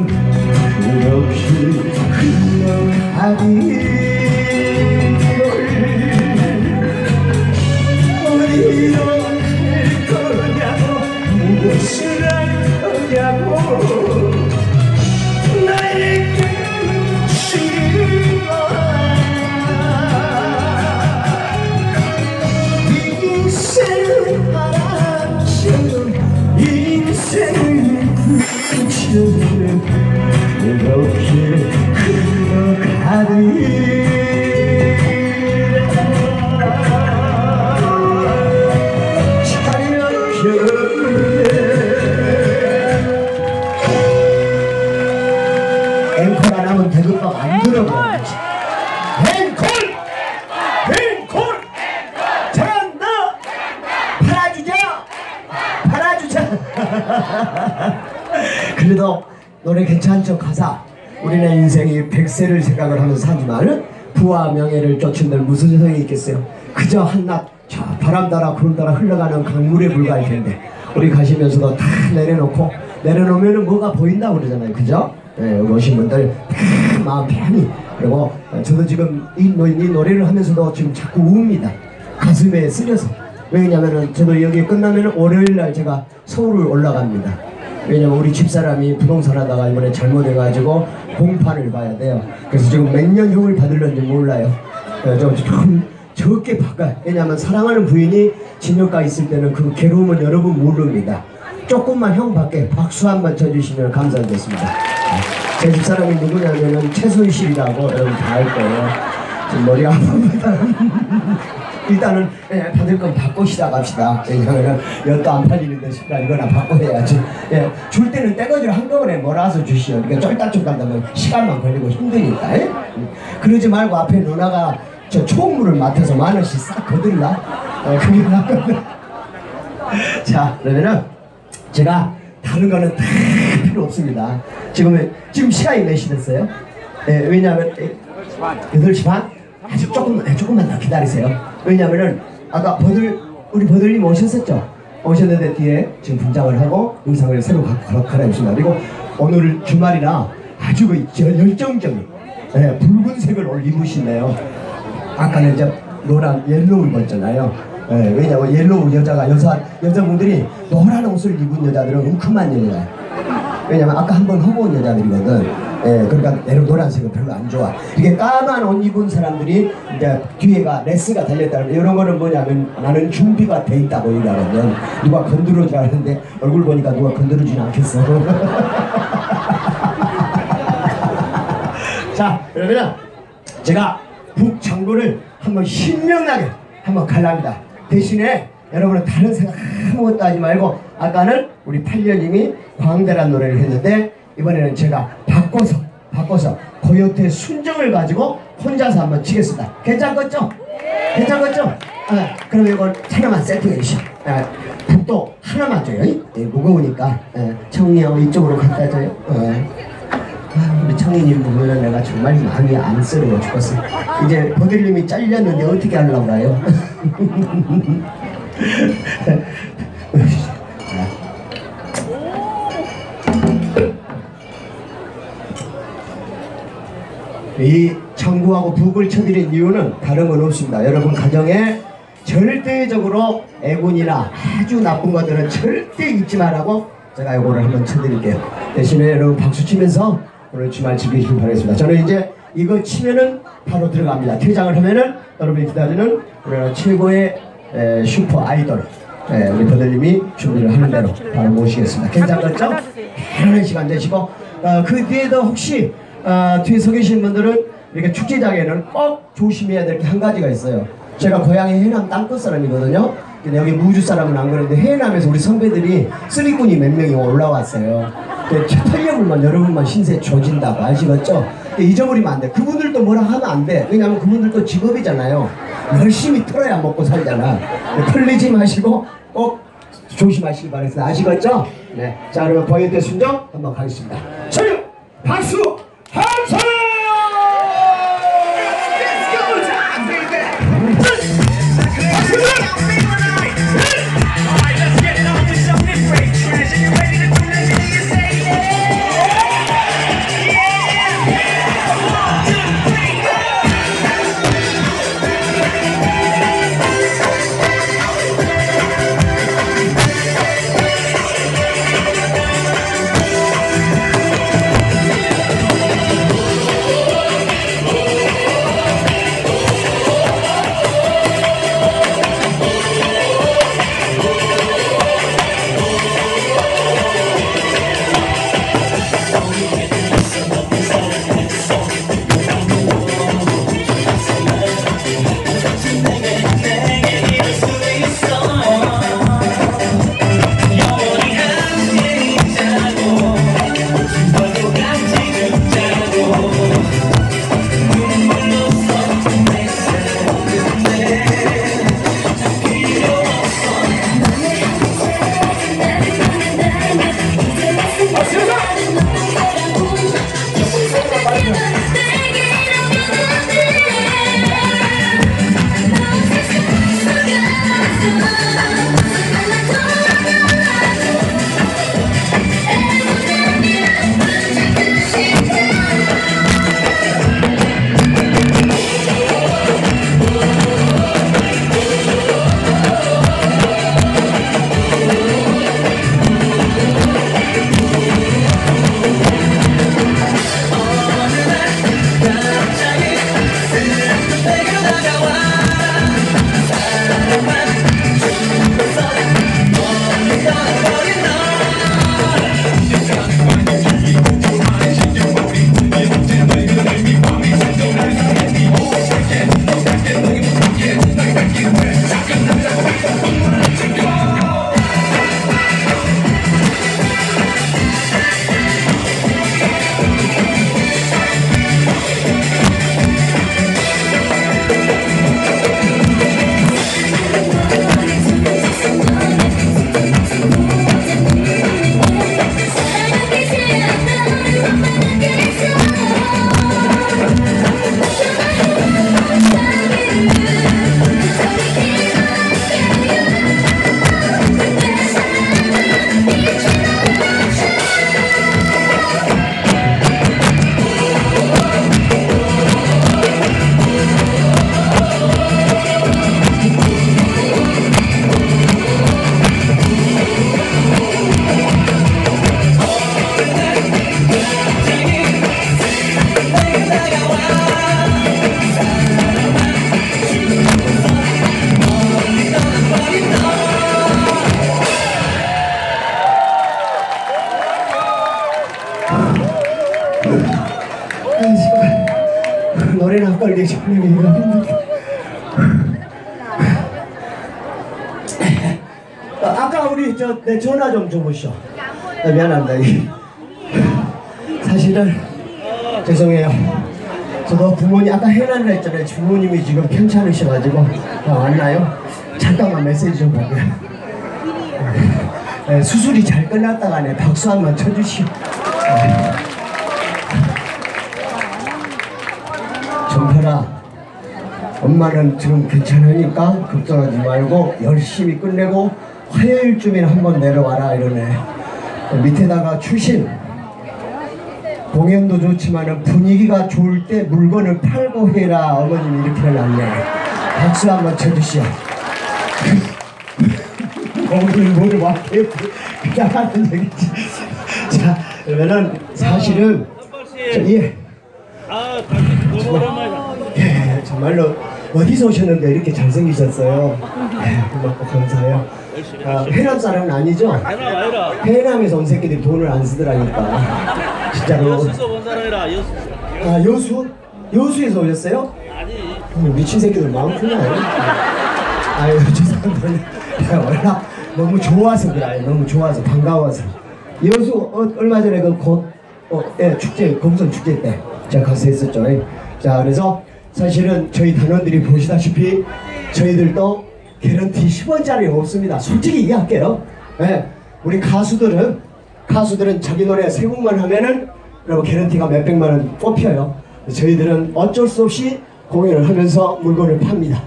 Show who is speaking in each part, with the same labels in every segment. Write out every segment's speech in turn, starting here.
Speaker 1: 그렇게 흘러가니 노래 괜찮죠 가사? 우리는 인생이 백세를 생각을 하면서 사지만 부와 명예를 쫓은 들 무슨 세상이 있겠어요? 그저 한낱 저 바람 따라 구름 따라 흘러가는 강물에 불과할 텐데 우리 가시면서도 다 내려놓고 내려놓으면 뭐가 보인다 그러잖아요 그죠? 예, 여기 오신 분들 다 마음 편히. 그리고 저도 지금 이, 노- 이 노래를 하면서도 지금 자꾸 우웁니다. 가슴에 쓰려서. 왜냐면은 저도 여기 끝나면 월요일 날 제가 서울을 올라갑니다 왜냐면 우리 집사람이 부동산 하다가 이번에 잘못해가지고 공판을 봐야 돼요. 그래서 지금 몇 년 형을 받을런지 몰라요. 어, 좀, 좀 적게 바꿔. 왜냐면 사랑하는 부인이 진역가 있을 때는 그 괴로움은 여러분 모릅니다. 조금만 형 밖에 박수 한 번 쳐주시면 감사하겠습니다. 제 집사람이 누구냐면은 최순실이라고 여러분 다 알 거예요. 지금 머리가 아픕니다. 일단은 예, 받을 건 받고 시작합시다. 왜냐면은 엿도 안 팔리는데 싶다 이거나 받고 해야지. 예, 줄 때는 떼거지를 한꺼번에 몰아서 주시오. 그러니까 쫄딱쫄딱 하면 시간만 걸리고 힘드니까. 예? 음. 그러지 말고 앞에 누나가 저 총무를 맡아서 만 원씩 싹 거들라. 어, 그게 낫거든. 자, 그러면은 제가 다른 거는 다 필요 없습니다. 지금 지금 시간이 몇 시 됐어요? 예, 왜냐하면 예, 8시 반? 아직 조금, 예, 조금만 더 기다리세요. 왜냐면은 아까 버들 우리 버들님 오셨었죠? 오셨는데 뒤에 지금 분장을 하고 의상을 새로 갈아입습니다. 그리고 오늘 주말이라 아주 그 열- 열정적인 예, 붉은색을 오늘 입으시네요. 아까는 이제 노란 옐로우 입었잖아요. 예, 왜냐면 옐로우 여자가 여자 여자분들이 노란 옷을 입은 여자들은 웅큼한 여자예요. 왜냐면 아까 한 번 허고온 여자들이거든. 예, 그러니까 내로 노란색은 별로 안 좋아. 이게 까만 옷 입은 사람들이 이제 뒤에가 레스가 달렸다는 이런 거는 뭐냐면 나는 준비가 돼 있다고 얘기하거든. 누가 건드려 줄 알았는데 얼굴 보니까 누가 건드려 주진 않겠어. 자, 그러면 제가 북창구를 한번 신명나게 한번 갈랍니다. 대신에 여러분은 다른 생각 아무것도 하지 말고 아까는 우리 8년님이 광대란 노래를 했는데 이번에는 제가 바꿔서 바꿔서 고요태 순정을 가지고 혼자서 한번 치겠습니다. 괜찮겠죠? 괜찮겠죠? 아, 그럼 이걸 하나만 세팅해 주시오. 아, 북도 하나만 줘요. 이? 예, 무거우니까 예, 청이하고 이쪽으로 갖다 줘요. 예. 아, 우리 청이님 보면 내가 정말 마음이 안쓰러워 죽겠어. 이제 버들님이 잘렸는데 어떻게 하려고 그래요? 이 청구하고 북을 쳐드린 이유는 다른 건 없습니다. 여러분 가정에 절대적으로 애군이나 아주 나쁜 것들은 절대 잊지 말라고 제가 이거를 한번 쳐드릴게요. 대신에 여러분 박수 치면서 오늘 주말 즐기시길 바라겠습니다. 저는 이제 이거 치면은 바로 들어갑니다. 퇴장을 하면은 여러분이 기다리는 우리나라 최고의 에, 슈퍼 아이돌 에, 우리 버들님이 준비를 하는 대로 바로 모시겠습니다. 괜찮겠죠? 편안한 시간 되시고 어, 그 뒤에도 혹시 어, 뒤에 서 계신 분들은 이렇게 축제장에는 꼭 조심해야 될 게 한 가지가 있어요. 제가 고향이 해남 땅끝 사람이거든요. 근데 여기 무주 사람은 안 그런데 해남에서 우리 선배들이 쓰리꾼이 몇 명이 올라왔어요. 탄력을만 여러분만 신세 조진다고 아시겠죠? 잊어버리면 안 돼. 그분들도 뭐라 하면 안 돼. 왜냐면 그분들도 직업이잖아요. 열심히 털어야 먹고 살잖아. 털리지 마시고 꼭 조심하시기 바랍니다. 아시겠죠? 네. 자, 그러면 포인트 순정 한번 가겠습니다. 소유! 박수! 아까 이렇게 부르기 힘들다. 아, 아까 우리 저 내 전화 좀 줘보시오. 아, 미안합니다. 이- 사실은 죄송해요. 저도 부모님 아까 해난다 했잖아요. 부모님이 지금 괜찮으셔가지고 아, 왔나요? 잠깐만 메시지 좀 받고요. 네, 수술이 잘 끝났다가 네 박수 한 번 쳐주시오. 정 엄마는 지금 괜찮으니까 걱정하지 말고 열심히 끝내고 화요일쯤에 한번 내려와라 이러네. 밑에다가 출신. 공연도 좋지만 분위기가 좋을 때 물건을 팔고 해라. 어머님이 이렇게 해놨네 박수 한번 쳐주시오. 어머니 뭐를 와대고 그냥 하는 얘기지 자 그러면은 사실은 저, 예.
Speaker 2: 아, 오랜만이다.
Speaker 1: 예, 정말로 어디서 오셨는데 이렇게 잘생기셨어요. 예, 고맙고 감사해요. 아, 해남 사람은 아니죠? 해남에서 온 새끼들이 돈을 안 쓰더라니까. 진짜로.
Speaker 2: 여수서 본 사람이라 여수.
Speaker 1: 아, 여수? 여수에서 오셨어요?
Speaker 2: 아니
Speaker 1: 어, 미친 새끼들 많구나. 아유 죄송합니다. 내가 워낙 너무 좋아서 그래. 너무 좋아서 반가워서. 여수 어, 얼마 전에 그 곧 어, 예, 축제 검선 축제 때 제가 가서 했었죠. 예. 자 그래서 사실은 저희 단원들이 보시다시피 저희들도 개런티 10원짜리 없습니다. 솔직히 얘기할게요. 예, 우리 가수들은 가수들은 자기 노래 세 곡만 하면은 여러분 개런티가 몇백만 원 뽑혀요. 저희들은 어쩔 수 없이 공연을 하면서 물건을 팝니다.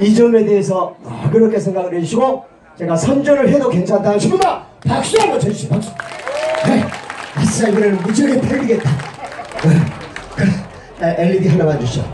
Speaker 1: 이 점에 대해서 그렇게 생각을 해주시고 제가 선전을 해도 괜찮다 하시면 박수 한번 쳐주시죠 박수 네. 아싸 이번에는 무지하게 팔리겠다 네. 그래, LED 하나만 주시죠